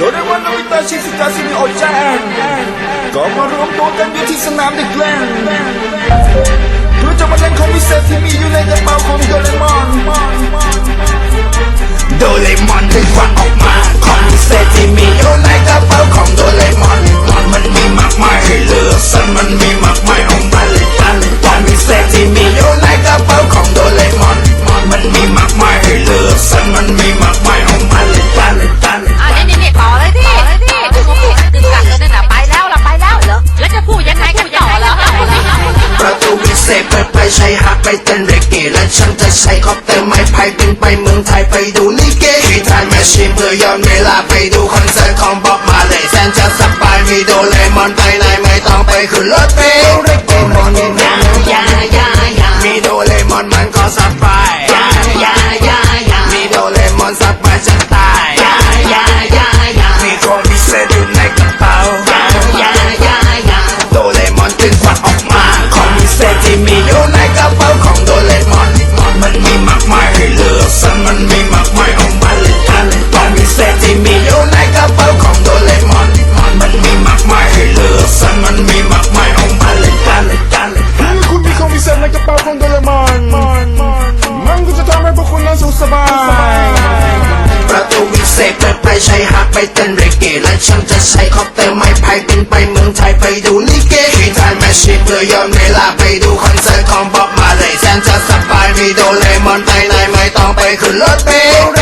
โดยในวันนาวิตาชิสุตาสิมิโอแจงก็มารวมตัวกันอยู่ที่สนามเด็กเล่นเพื่อจะมาเล่นของพิเศษที่มีอยู่ในกระเป๋าของโดเรมอนโดเรมอนได้ฟัง ใช้ฮักไปเต้นเรเกและฉันจะใช้คอปเตอร์ไม้พายบินไปเมืองไทยไปดูนิเกกีตาร์แมชชีนเพื่อย้อนเวลาไปดูคอนเสิร์ตของบ๊อบมาเลยแซนจะสบายมีโดเลมอนไปไหนไม่ต้องไปขึ้นรถเมล์เรเกมอนยายายายามีโดเลมอนมันก็สบาย เศษที่มีอยู่ในกระเป๋าของโดเรมอนมันมีมากมายให้เลือกสรรมันมี ให้เต้นเรเก้และฉันจะใช้คอปเตอร์ไม้พายบินไปเมืองไทยไปดูนิเกที่ไทยแมชชีเพื่อย้อนเวลาไปดูคอนเสิร์ตของบ๊อบมาเลยแซนจะสบายมีโดเลมอนไปไหนไม่ต้องไปขึ้นรถเมล์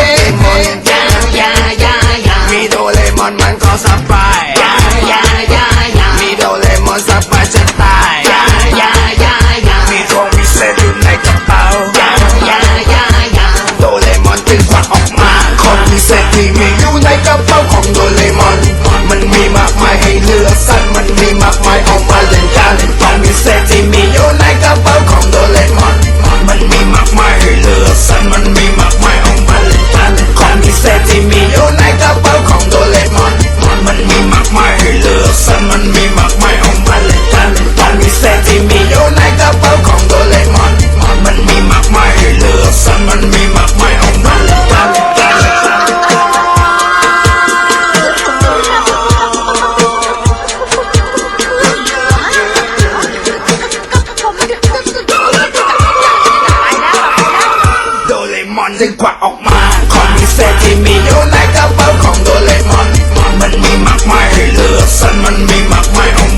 จึงควักออกมาคอนพิเศษที่มีอยู่ในกระเป๋าของโดเรมอนมันมีมากมายให้เลือกสันมันมีมากมายออก